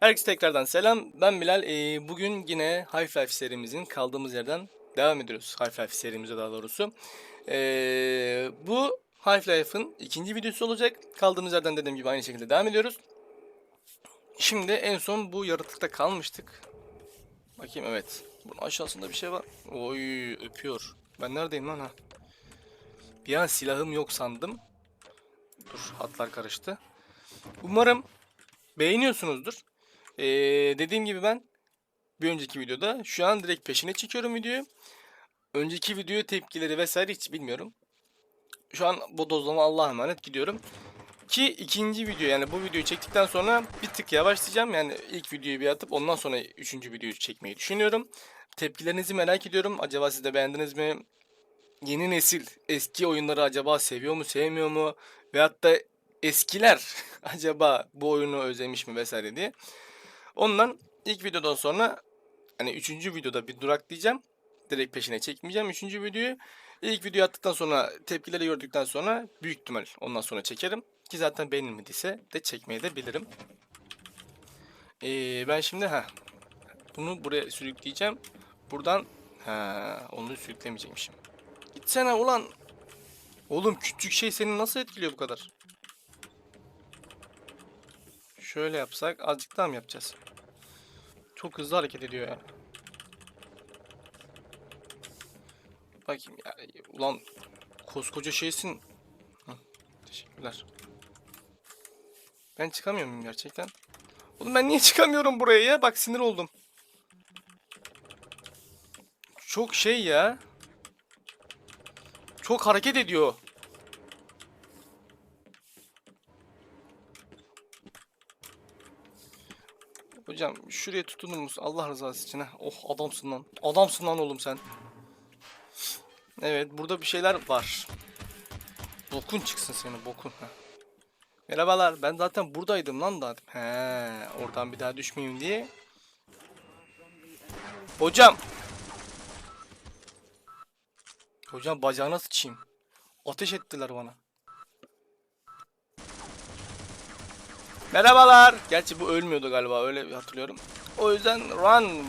Herkese tekrardan selam. Ben Bilal. Ee, bugün yine Half-Life serimizin kaldığımız yerden devam ediyoruz. Half-Life serimize daha doğrusu. Ee, bu Half-Life'ın ikinci videosu olacak. Kaldığımız yerden dediğim gibi aynı şekilde devam ediyoruz. Şimdi en son bu yaratıkta kalmıştık. Bakayım evet. Bunun aşağısında bir şey var. Oy öpüyor. Ben neredeyim lan ha? Bir an silahım yok sandım. Dur hatlar karıştı. Umarım beğeniyorsunuzdur. Ee, dediğim gibi ben bir önceki videoda şu an direkt peşine çekiyorum videoyu. Önceki video tepkileri vesaire hiç bilmiyorum. Şu an bodozlama Allah'a emanet gidiyorum. Ki ikinci video yani bu videoyu çektikten sonra bir tık yavaşlayacağım. Yani ilk videoyu bir atıp ondan sonra üçüncü videoyu çekmeyi düşünüyorum. Tepkilerinizi merak ediyorum. Acaba siz de beğendiniz mi? Yeni nesil eski oyunları acaba seviyor mu sevmiyor mu? Veyahut da eskiler acaba bu oyunu özlemiş mi vesaire diye. Ondan ilk videodan sonra hani üçüncü videoda bir duraklayacağım. Direkt peşine çekmeyeceğim üçüncü videoyu. İlk videoyu attıktan sonra tepkileri gördükten sonra büyük ihtimal ondan sonra çekerim. Ki zaten beğenilmediyse de çekmeye de bilirim. Ee, ben şimdi ha bunu buraya sürükleyeceğim. Buradan ha onu sürüklemeyecekmişim. Gitsene ulan. Oğlum küçük şey seni nasıl etkiliyor bu kadar? Şöyle yapsak azıcık daha mı yapacağız? Çok hızlı hareket ediyor ya. Bakayım ya. Ulan koskoca şeysin. Hı, teşekkürler. Ben çıkamıyor muyum gerçekten? Oğlum ben niye çıkamıyorum buraya ya? Bak sinir oldum. Çok şey ya. Çok hareket ediyor. Hocam şuraya tutunur musun? Allah rızası için. ha. Oh adamsın lan. Adamsın lan oğlum sen. Evet burada bir şeyler var. Bokun çıksın senin bokun. Ha. Merhabalar ben zaten buradaydım lan da. He oradan bir daha düşmeyeyim diye. Hocam. Hocam bacağına sıçayım. Ateş ettiler bana. Merhabalar. Gerçi bu ölmüyordu galiba öyle hatırlıyorum. O yüzden run.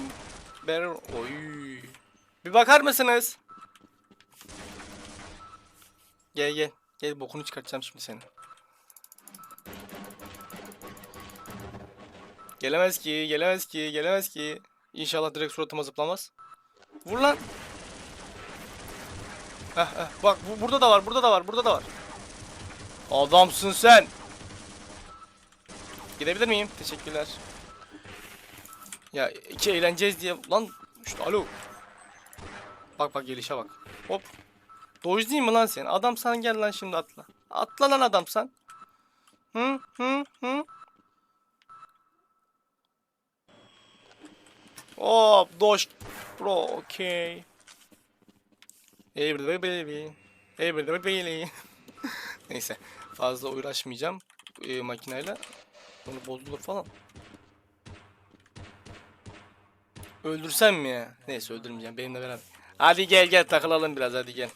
Bear. Oy. Bir bakar mısınız? Gel gel. Gel bokunu çıkartacağım şimdi seni. Gelemez ki, gelemez ki, gelemez ki. İnşallah direkt suratıma zıplamaz. Vur lan. Heh, heh. Bak bu, burada da var, burada da var, burada da var. Adamsın sen. Gidebilir miyim? Teşekkürler. Ya iki eğleneceğiz diye lan işte alo. Bak bak gelişe bak. Hop. Değil mi lan sen? Adam sen gel lan şimdi atla. Atla lan adam sen. Hı hı hı. Hop doj. Bro okey. Every baby. Every baby. Neyse fazla uğraşmayacağım e, makineyle. Onu bozulur falan. Öldürsem mi ya? Neyse öldürmeyeceğim benimle beraber. Hadi gel gel takılalım biraz hadi gel.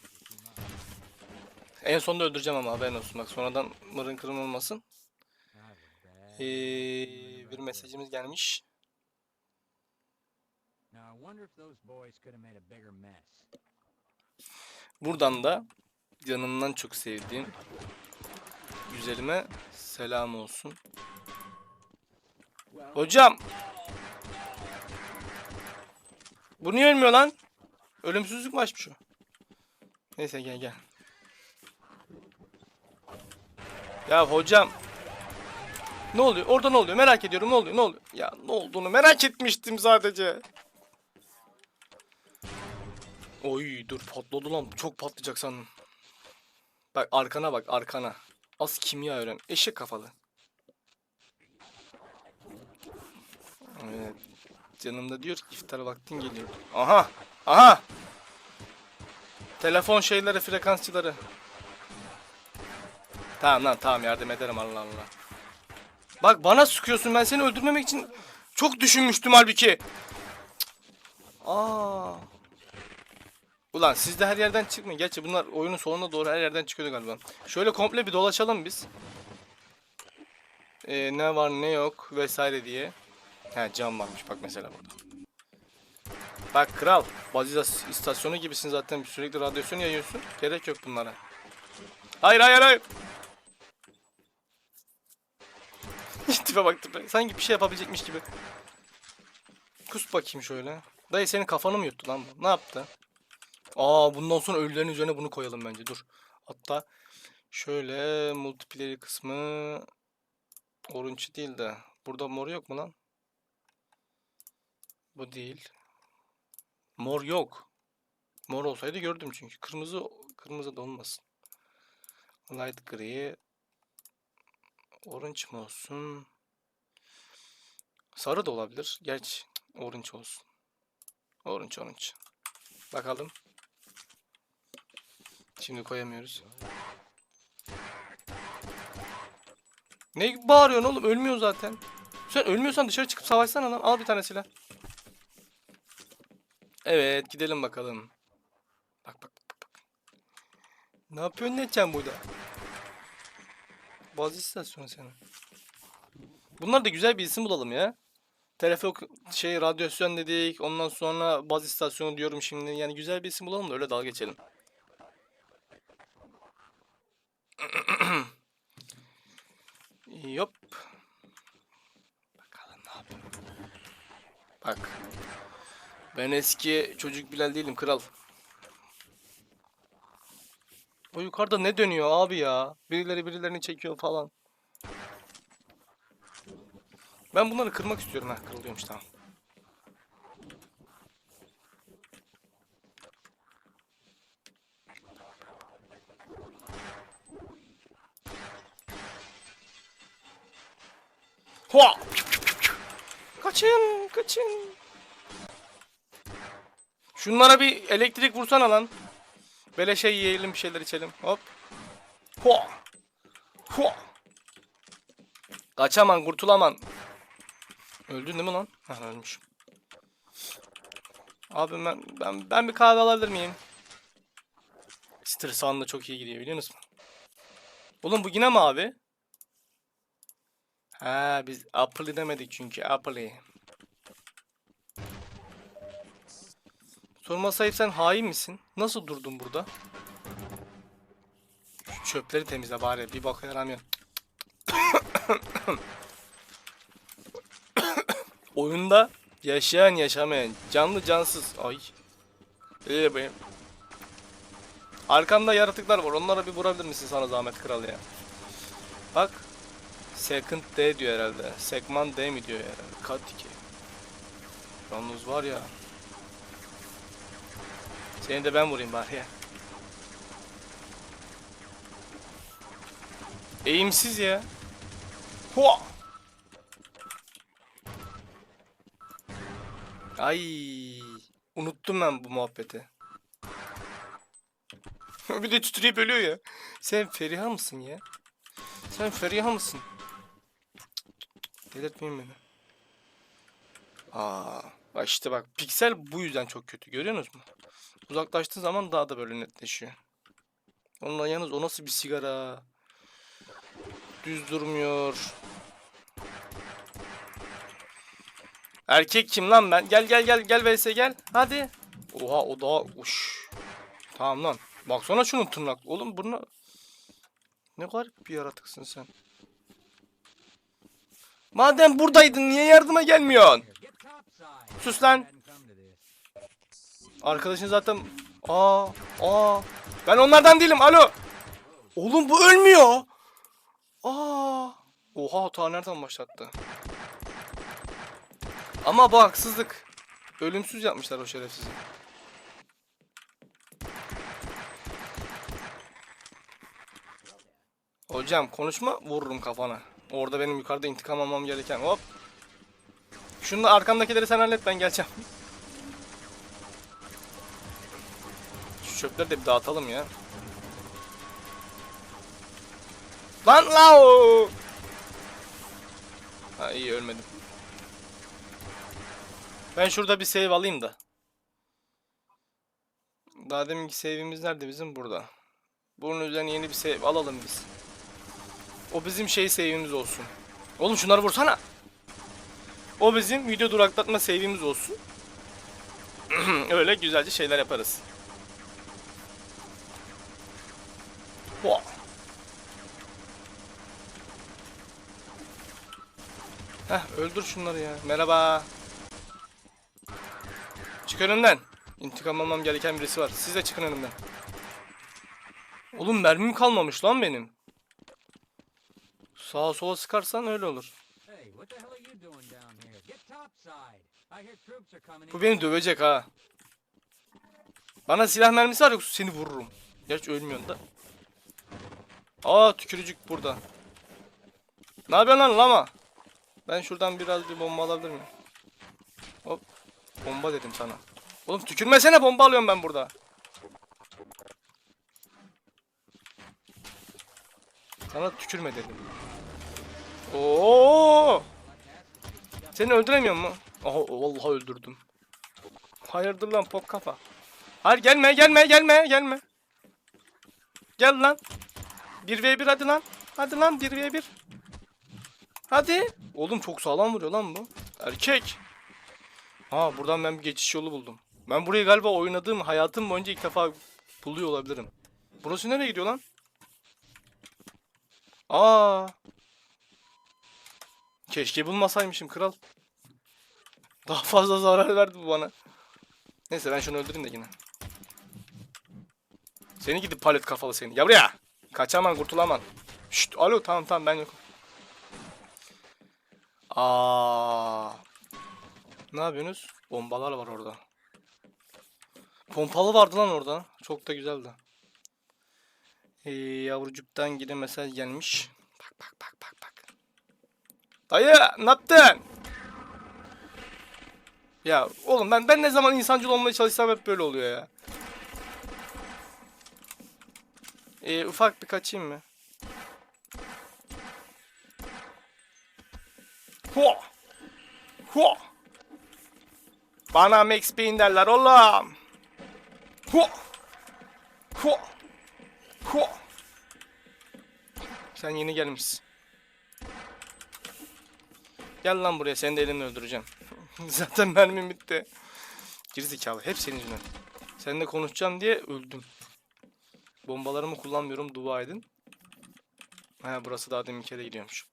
En sonunda öldüreceğim ama haberin olsun bak sonradan mırın kırın olmasın. Ee, bir mesajımız gelmiş. Buradan da canımdan çok sevdiğim güzelime selam olsun. Hocam. Bu niye ölmüyor lan? Ölümsüzlük mü açmış o? Neyse gel gel. Ya hocam. Ne oluyor? Orada ne oluyor? Merak ediyorum. Ne oluyor? Ne oluyor? Ya ne olduğunu merak etmiştim sadece. Oy dur patladı lan. Çok patlayacak sandım. Bak arkana bak arkana. Az kimya öğren. Eşek kafalı. Evet. Canımda diyor ki iftar vaktin geliyor. Aha! Aha! Telefon şeyleri, frekansçıları. Tamam lan tamam yardım ederim Allah Allah. Bak bana sıkıyorsun ben seni öldürmemek için çok düşünmüştüm halbuki. Aa. Ulan siz de her yerden çıkmayın. Gerçi bunlar oyunun sonuna doğru her yerden çıkıyordu galiba. Şöyle komple bir dolaşalım biz. Ee, ne var ne yok vesaire diye. He cam varmış bak mesela burada. Bak kral. Bazı istasyonu gibisin zaten sürekli radyasyon yayıyorsun. Gerek yok bunlara. Hayır hayır hayır. tipe bak tipe. Sanki bir şey yapabilecekmiş gibi. Kus bakayım şöyle. Dayı senin kafanı mı yuttu lan bu? Ne yaptı? Aa bundan sonra ölülerin üzerine bunu koyalım bence. Dur. Hatta şöyle multiplayer kısmı orange değil de burada mor yok mu lan? Bu değil. Mor yok. Mor olsaydı gördüm çünkü. Kırmızı kırmızı da olmasın. Light gri. Orange mı olsun? Sarı da olabilir. Geç orange olsun. Orange orange. Bakalım. Şimdi koyamıyoruz. Ne bağırıyorsun oğlum? Ölmüyor zaten. Sen ölmüyorsan dışarı çıkıp savaşsana lan. Al bir tane silah. Evet gidelim bakalım. Bak bak bak bak. Ne yapıyorsun ne edeceksin burada? Bazı istasyonu seni. Bunlar da güzel bir isim bulalım ya. Telefon şey radyasyon dedik. Ondan sonra baz istasyonu diyorum şimdi. Yani güzel bir isim bulalım da öyle dalga geçelim. Yop. Bakalım ne yapayım. Bak. Ben eski çocuk Bilal değilim kral. O yukarıda ne dönüyor abi ya? Birileri birilerini çekiyor falan. Ben bunları kırmak istiyorum ha. Kırılıyormuş tamam. Hua! Kaçın, kaçın. Şunlara bir elektrik vursana lan. Beleşe yiyelim bir şeyler içelim. Hop. Hua! Hua! Kaçaman, kurtulaman. Öldün değil mi lan? Ha ölmüş. Abi ben ben ben bir kahve alabilir miyim? Stres anında çok iyi gidiyor biliyor musun? Oğlum bu yine mi abi? Ha biz Apple'ı demedik çünkü Apple'ı. Sorma sahip sen hain misin? Nasıl durdun burada? Şu çöpleri temizle bari bir bak yaramıyor. Oyunda yaşayan yaşamayan, canlı cansız. Ay. İyi be. Arkamda yaratıklar var. Onlara bir vurabilir misin sana zahmet kral ya? Bak. Second D diyor herhalde. Segment D mi diyor herhalde. Kat 2. Yalnız var ya. Seni de ben vurayım bari ya. Eğimsiz ya. Hua! Ay, unuttum ben bu muhabbeti. bir de titreyip ölüyor ya. Sen Feriha mısın ya? Sen Feriha mısın? Delirtmeyin beni. Aa, işte bak piksel bu yüzden çok kötü görüyorsunuz mu? Uzaklaştığı zaman daha da böyle netleşiyor. Onunla yalnız o nasıl bir sigara? Düz durmuyor. Erkek kim lan ben? Gel gel gel gel vs gel. Hadi. Oha o daha uş. Tamam lan. Baksana şunun tırnak. Oğlum bunu ne garip bir yaratıksın sen. Madem buradaydın niye yardıma gelmiyorsun? Sus lan. Arkadaşın zaten aa aa ben onlardan değilim. Alo. Oğlum bu ölmüyor. Aa. Oha hata nereden başlattı? Ama bu haksızlık. Ölümsüz yapmışlar o şerefsizi. Hocam konuşma vururum kafana. Orada benim yukarıda intikam almam gereken hop. Şunu arkamdakileri sen hallet ben geleceğim. Şu çöpleri de bir dağıtalım ya. Lan lao! Ha iyi ölmedim. Ben şurada bir save alayım da. Daha deminki save'imiz nerede bizim? Burada. Bunun üzerine yeni bir save alalım biz. O bizim şey save'imiz olsun. Oğlum şunları vursana. O bizim video duraklatma save'imiz olsun. Öyle güzelce şeyler yaparız. Hoa. Heh öldür şunları ya. Merhaba. Çık önümden. İntikam almam gereken birisi var. Siz de çıkın önümden. Oğlum mermim kalmamış lan benim. Sağa sola sıkarsan öyle olur. Bu beni dövecek ha. Bana silah mermisi var yoksa seni vururum. Gerçi ölmüyorsun da. Aa tükürücük burada. Ne yapıyorsun lan lama? Ben şuradan biraz bir bomba alabilir miyim? Hop. Bomba dedim sana. Oğlum tükürmesene bomba alıyorum ben burada. Sana tükürme dedim. Oo! Seni öldüremiyor mu? Aha vallahi öldürdüm. Hayırdır lan pok kafa. Hayır gelme gelme gelme gelme. Gel lan. 1v1 hadi lan. Hadi lan 1v1. Hadi. Oğlum çok sağlam vuruyor lan bu. Erkek. Ha buradan ben bir geçiş yolu buldum. Ben burayı galiba oynadığım hayatım boyunca ilk defa buluyor olabilirim. Burası nereye gidiyor lan? Aa. Keşke bulmasaymışım kral. Daha fazla zarar verdi bu bana. Neyse ben şunu öldüreyim de yine. Seni gidip palet kafalı seni. Ya buraya. Kaçaman kurtulaman. Şşt alo tamam tamam ben yokum. Aa. Ne yapıyorsunuz? Bombalar var orada. Pompalı vardı lan orada. Çok da güzeldi. Ee, yavrucuktan yine mesaj gelmiş. Bak bak bak bak bak. Dayı ne yaptın? Ya oğlum ben ben ne zaman insancıl olmaya çalışsam hep böyle oluyor ya. Ee, ufak bir kaçayım mı? Ho! Ho! Bana Max Payne derler oğlum. Ho! Ho! Ho! Sen yeni gelmişsin. Gel lan buraya seni de elimle öldüreceğim. Zaten mermim bitti. Gerizekalı hep senin yüzünden. Seninle konuşacağım diye öldüm. Bombalarımı kullanmıyorum dua edin. Ha burası daha demin kere gidiyormuş.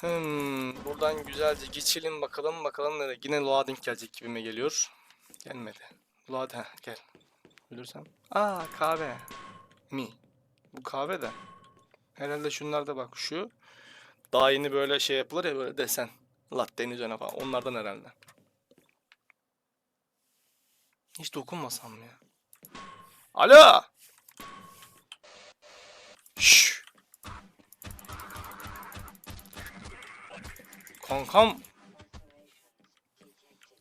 Hmm, buradan güzelce geçelim bakalım bakalım nereye. Yine loading gelecek gibime geliyor. Gelmedi. Load ha gel. Ölürsem. Aa kahve. Mi. Bu kahve de. Herhalde şunlar da bak şu. Daha yeni böyle şey yapılır ya böyle desen. Latte'nin üzerine falan. Onlardan herhalde. Hiç dokunmasam mı ya? Alo! Şşş! Kankam.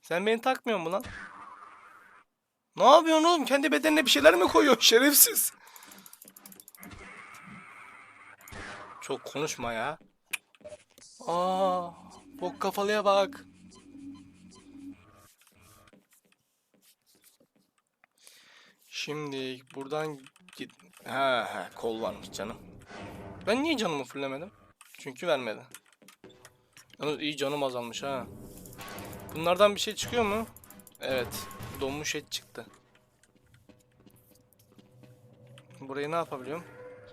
Sen beni takmıyor mu lan? Ne yapıyorsun oğlum? Kendi bedenine bir şeyler mi koyuyorsun şerefsiz? Çok konuşma ya. Aa, bok kafalıya bak. Şimdi buradan git. Ha, ha kol varmış canım. Ben niye canımı fullemedim? Çünkü vermedi. Yalnız iyi canım azalmış ha. Bunlardan bir şey çıkıyor mu? Evet. Donmuş et çıktı. Burayı ne yapabiliyorum?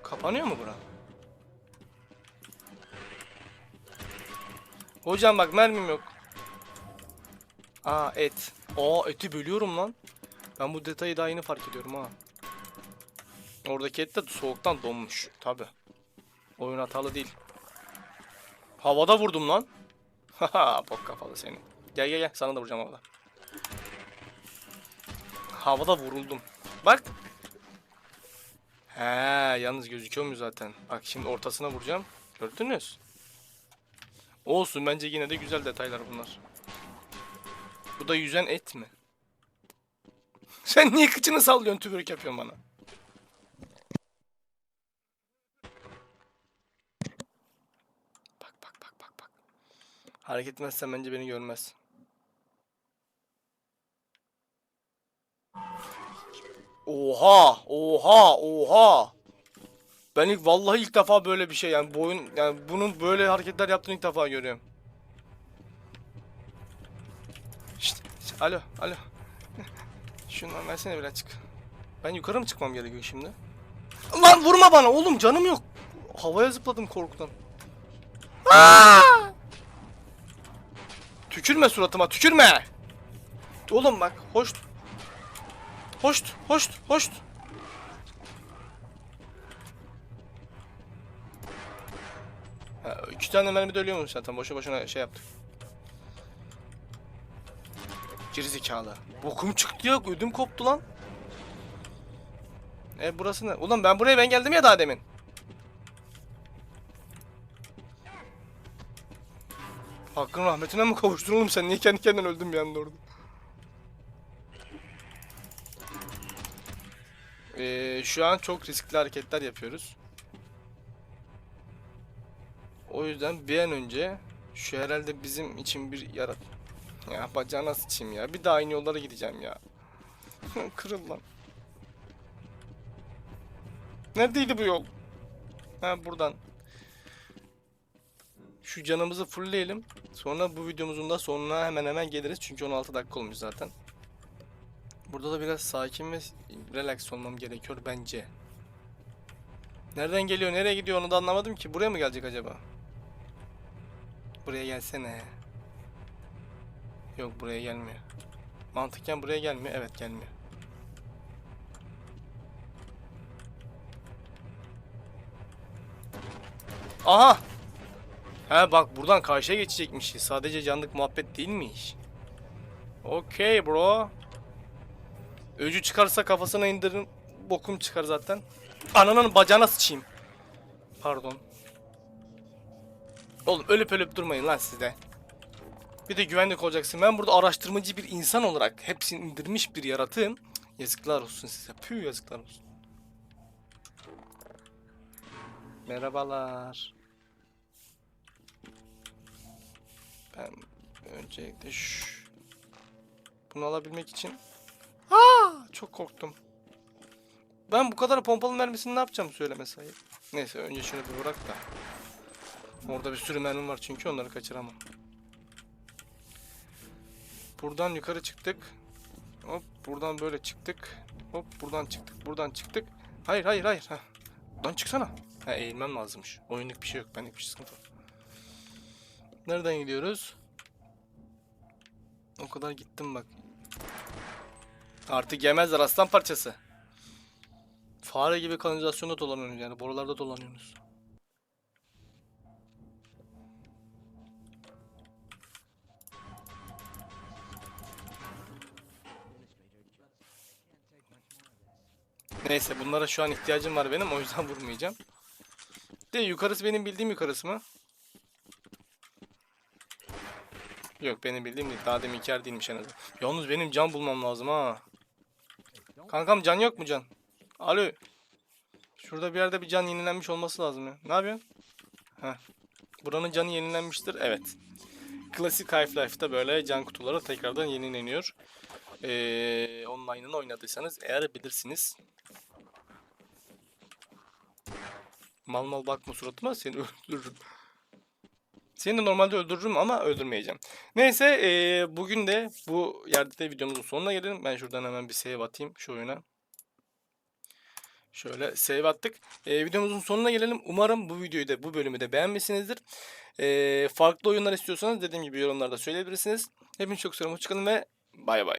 Kapanıyor mu bura? Hocam bak mermim yok. Aa et. Aa eti bölüyorum lan. Ben bu detayı daha yeni fark ediyorum ha. Oradaki et de soğuktan donmuş. Tabi. Oyun hatalı değil. Havada vurdum lan. Haha pok kafalı seni. Gel gel gel sana da vuracağım havada. Havada vuruldum. Bak. He yalnız gözüküyor mu zaten? Bak şimdi ortasına vuracağım. Gördünüz. Olsun bence yine de güzel detaylar bunlar. Bu da yüzen et mi? Sen niye kıçını sallıyorsun tübürük yapıyorsun bana? Bak bak bak bak bak. Hareket etmezsen bence beni görmez. Oha! Oha! Oha! Ben ilk vallahi ilk defa böyle bir şey yani bu oyun yani bunun böyle hareketler yaptığını ilk defa görüyorum. Şşt, şşt, alo alo. Şundan versene birazcık. Ben yukarı mı çıkmam gerekiyor şimdi? Lan vurma bana oğlum canım yok. Havaya zıpladım korkudan. Aa! Tükürme suratıma tükürme. Oğlum bak hoş. Hoş hoş hoş. Ha, iki tane mermi de ölüyormuş zaten boşu boşuna şey yaptık. Gerizekalı. Bokum çıktı ya ödüm koptu lan. E burası ne? Ulan ben buraya ben geldim ya daha demin. Hakkın rahmetine mi kavuştun oğlum sen? Niye kendi kendine öldün bir anda orada? Ee, şu an çok riskli hareketler yapıyoruz. O yüzden bir an önce şu herhalde bizim için bir yarat... Ya bacağına sıçayım ya. Bir daha aynı yollara gideceğim ya. Kırıl lan. Neredeydi bu yol? Ha buradan. Şu canımızı fullleyelim. Sonra bu videomuzun da sonuna hemen hemen geliriz. Çünkü 16 dakika olmuş zaten. Burada da biraz sakin ve relax olmam gerekiyor bence. Nereden geliyor, nereye gidiyor onu da anlamadım ki. Buraya mı gelecek acaba? Buraya gelsene. Yok buraya gelmiyor. Mantıken buraya gelmiyor. Evet gelmiyor. Aha! He bak buradan karşıya geçecekmiş. Sadece canlık muhabbet değilmiş. Okey bro. Öcü çıkarsa kafasına indirin. Bokum çıkar zaten. Ananın bacağına sıçayım. Pardon. Oğlum ölüp ölüp durmayın lan sizde. Bir de güvenlik olacaksın. Ben burada araştırmacı bir insan olarak hepsini indirmiş bir yaratığım. Yazıklar olsun size. Püh yazıklar olsun. Merhabalar. Ben öncelikle şu bunu alabilmek için Aa, çok korktum. Ben bu kadar pompalı mermisini ne yapacağım söyleme sahip. Neyse önce şunu bir bırak da. Orada bir sürü mermim var çünkü onları kaçıramam. Buradan yukarı çıktık. Hop buradan böyle çıktık. Hop buradan çıktık. Buradan çıktık. Hayır hayır hayır. Heh. Buradan çıksana. Ha eğilmem lazımmış. Oyunluk bir şey yok. Benlik bir sıkıntı var. Nereden gidiyoruz? O kadar gittim bak. Artık yemezler aslan parçası. Fare gibi kanalizasyonda dolanıyorsunuz yani borularda dolanıyorsunuz. Neyse bunlara şu an ihtiyacım var benim o yüzden vurmayacağım. De yukarısı benim bildiğim yukarısı mı? Yok benim bildiğim değil. Daha demin yer değilmiş en azından. Yalnız benim can bulmam lazım ha. Kankam can yok mu can? Alo. Şurada bir yerde bir can yenilenmiş olması lazım ya. Ne yapıyorsun? Heh. Buranın canı yenilenmiştir. Evet. Klasik Half-Life'da böyle can kutuları tekrardan yenileniyor. Ee, online'ını oynadıysanız eğer bilirsiniz. Mal mal bakma suratıma seni öldürürüm. Seni de normalde öldürürüm ama öldürmeyeceğim. Neyse eee, bugün de bu yerde de videomuzun sonuna gelelim. Ben şuradan hemen bir save atayım şu oyuna. Şöyle save attık. Eee, videomuzun sonuna gelelim. Umarım bu videoyu da bu bölümü de beğenmişsinizdir. Eee, farklı oyunlar istiyorsanız dediğim gibi yorumlarda söyleyebilirsiniz. Hepinizi çok seviyorum. Hoşçakalın ve bay bay.